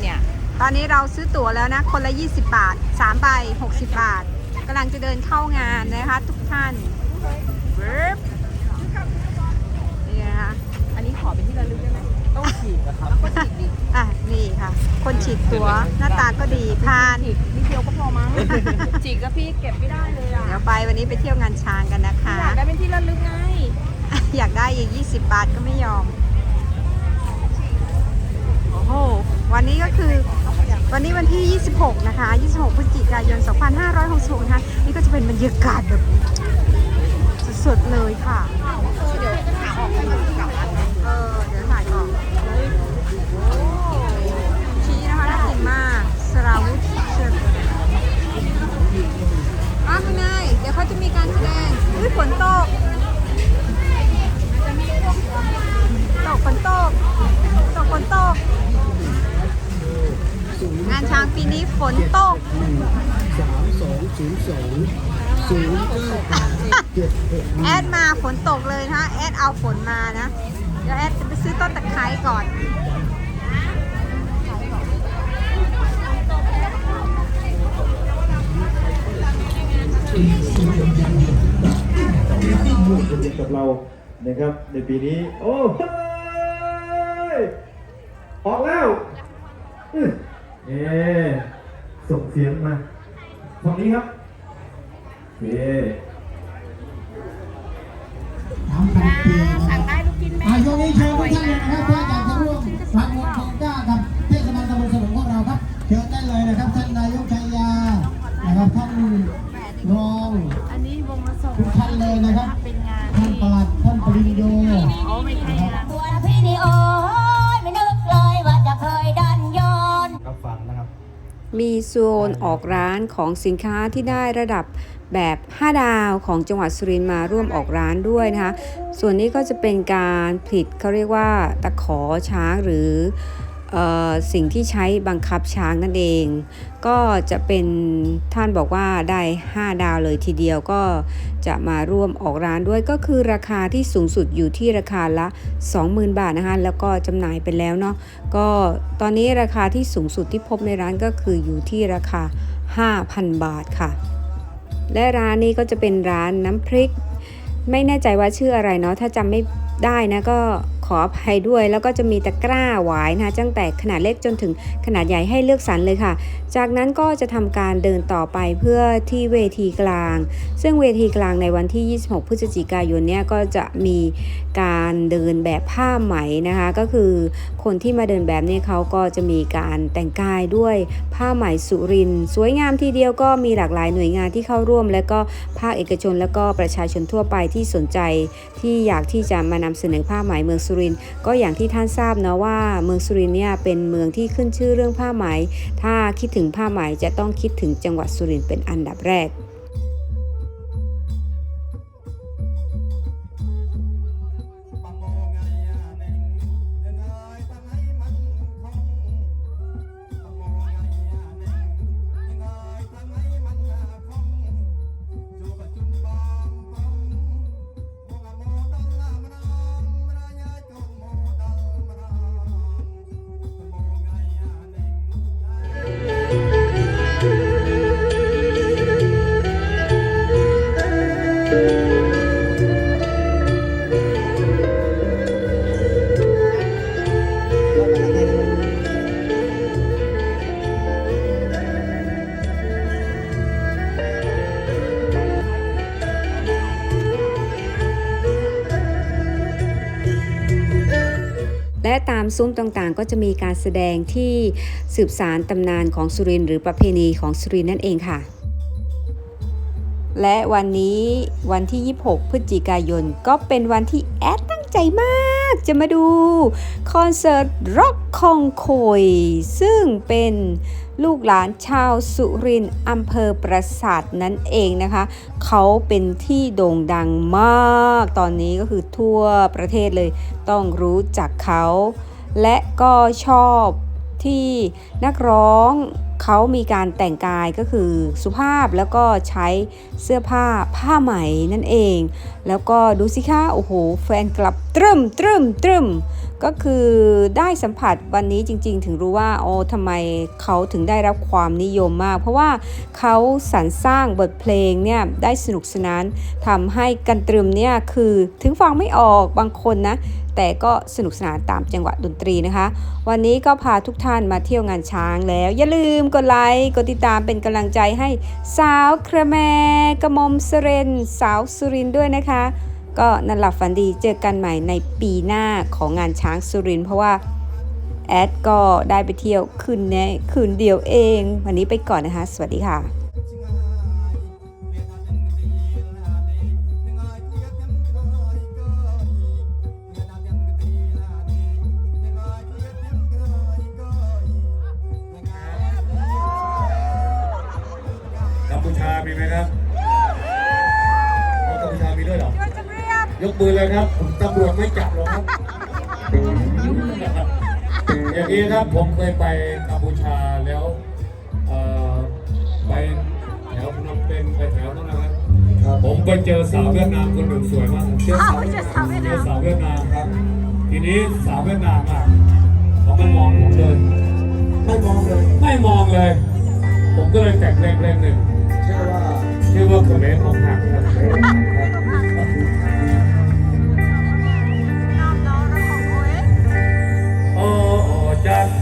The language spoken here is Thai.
เนี่ย ตอนนี้เราซื้อตั๋วแล้วนะ คนละ 20 บาท3ใบ60 บาทกำลังจะเดินเข้างานนะคะ ทุกท่านปึ๊บนี่นะคะอันนี้ขอเป็นที่ระลึกได้ไหมต้องฉีกนะครับก็ฉีกดิอะนี่ค่ะ คนฉีดตั๋วหน้าตาก็ดีผ่านฉีกนิดเดียวก็พอมั้งฉีกก็พี่เก็บไม่ได้เลยอะเดี๋ยวไปวันนี้ไปเที่ยวงานช้างกันนะคะอยากได้เป็นที่ระลึกไงอยากได้อีก20 บาทก็ไม่ยอม โอ้โห วันนี้ก็คือวันนี้วันที่ 26 นะคะ 26 พฤศจิกายน 2566นะคะนี่ก็จะเป็นบรรยากาศแบบสดๆเลยค่ะ ฝนตกสามสองศูนย์สองศูนย์เก้าแปดเจ็ดหกแอดมาฝนตกเลยนะคะแอดเอาฝนมานะ เดี๋ยวแอดจะไปซื้อต้นตะไคร้ก่อนที่ร่วมกันกับเรานะครับ ในปีนี้ โอ้เฮ้ยออกแล้วอื้อเอ๊ ส่งเสียงมาฝั่งนี้ครับเอ๊สามพันปีนะคสั่รังบได้ลูกชิ้นแม่อายุนี้เชิญทุกท่านเลยนะครับเพื่ออยากจะร่วมฟังวงของก้ากับเทศบาลตำบลสมุทรของเราครับเชิญได้เลยนะครับท่านนายกชัยยานะครับท่านรองอันนี้วงละสองทุกท่านเลยนะครับเป็นงานท่านปลัดท่าน มีโซนออกร้านของสินค้าที่ได้ระดับแบบ 5 ดาวของจังหวัดสุรินทร์มาร่วมออกร้านด้วยนะคะ ส่วนนี้ก็จะเป็นการผลิตเขาเรียกว่าตะขอช้างหรือเออ สิ่งที่ใช้บังคับช้างนั่นเอง ก็จะเป็นท่านบอกว่าได้ 5 ดาวเลยทีเดียวก็จะมาร่วมออกร้านด้วยก็คือราคาที่สูงสุดอยู่ที่ราคาละ 20,000 บาทนะคะแล้วก็จำหน่ายไปแล้วเนาะก็ตอนนี้ราคาที่สูงสุดที่พบในร้านก็คืออยู่ที่ราคา 5,000 บาทค่ะ และร้านนี้ก็จะเป็นร้านน้ำพริก ไม่แน่ใจว่าชื่ออะไรเนาะถ้าจำไม่ได้นะก็ ออภัยด้วย แล้วก็จะมีตะกร้าหวายนะคะตั้งแต่ขนาดเล็กจนถึงขนาดใหญ่ให้เลือกสรรเลยค่ะ จากนั้นก็จะทำการเดินต่อไปเพื่อที่เวทีกลาง ซึ่งเวทีกลางในวันที่ 26 พฤศจิกายนเนี่ยก็จะมีการเดินแบบผ้าไหมนะคะ ก็คือคนที่มาเดินแบบนี้เขาก็จะมีการแต่งกายด้วยผ้าไหมสุริน สวยงามทีเดียวก็มีหลากหลายหน่วยงานที่เข้าร่วม และก็ภาคเอกชน และก็ประชาชนทั่วไปที่สนใจ ที่อยากที่จะมานำเสนอผ้าไหมเมืองสุรินทร์ก็อย่างที่ท่านทราบเนาะว่าเมืองสุรินทร์เนี่ยเป็นเมืองที่ขึ้นชื่อเรื่องผ้าไหม ถ้าคิดถึงผ้าไหมจะต้องคิดถึงจังหวัดสุรินทร์เป็นอันดับแรก และตามซุ้มต่างๆ ก็จะมีการแสดงที่สืบสารตำนานของสุรินหรือประเพณีของสุรินนั่นเองค่ะ และวันนี้วันที่ 26 พฤศจิกายน ก็เป็นวันที่แอดตั้งใจมาก จะมาดูคอนเสิร์ตร็อกคองโคยซึ่งเป็นลูกหลานชาวสุรินทร์อำเภอปราสาทนั่นเองนะคะ เขาเป็นที่โด่งดังมาก ตอนนี้ก็คือทั่วประเทศเลย ต้องรู้จักเขา และก็ชอบที่นักร้อง เขามีการแต่งกายก็คือสุภาพแล้วก็ใช้เสื้อผ้าผ้าไหมนั่นเอง แล้วก็ดูสิคะโอ้โห แฟนกลับตรึมตรึมตรึมก็คือได้สัมผัสวันนี้จริง ๆ ถึงรู้ว่าโอ้ทำไมเขาถึงได้รับความนิยมมาก เพราะว่าเขาสรรสร้างบทเพลงเนี่ยได้สนุกสนานทำให้กันตรึมเนี่ยคือถึงฟังไม่ออกบางคนนะ แต่ก็สนุกสนานตามจังหวะดนตรีนะคะ วันนี้ก็พาทุกท่านมาเที่ยวงานช้างแล้ว อย่าลืมกดไลค์กดติดตามเป็นกำลังใจให้สาวครแมกระมมสเรนสาวสุรินด้วยนะคะ ก็นั่นหลับฝันดีเจอกันใหม่ในปีหน้าของงานช้างสุรินเพราะว่าแอดก็ได้ไปเที่ยวคืนนี้คืนเดียวเอง วันนี้ไปก่อนนะคะ สวัสดีค่ะ ยกมือเลยครับตำรวจไม่จับหรอกครับอย่างนี้ครับผมเคยไปกัมพูชาแล้วเอ่อไปแถวพนมเปญไปแถวนั้นนะครับผมไปเจอสาวเวียดนามคนหนึ่งสวยมากเจอสาวเจอสาวเวียดนามเจอสาวเวียดนามครับ ทีนี้สาวเวียดนามอะเขาไม่มองผมเลยไม่มองเลย ไม่มองเลย ผมก็เลยแต่งเพลงเพลงหนึ่งเชื่อว่าชื่อว่าเขมรอกหักครับ that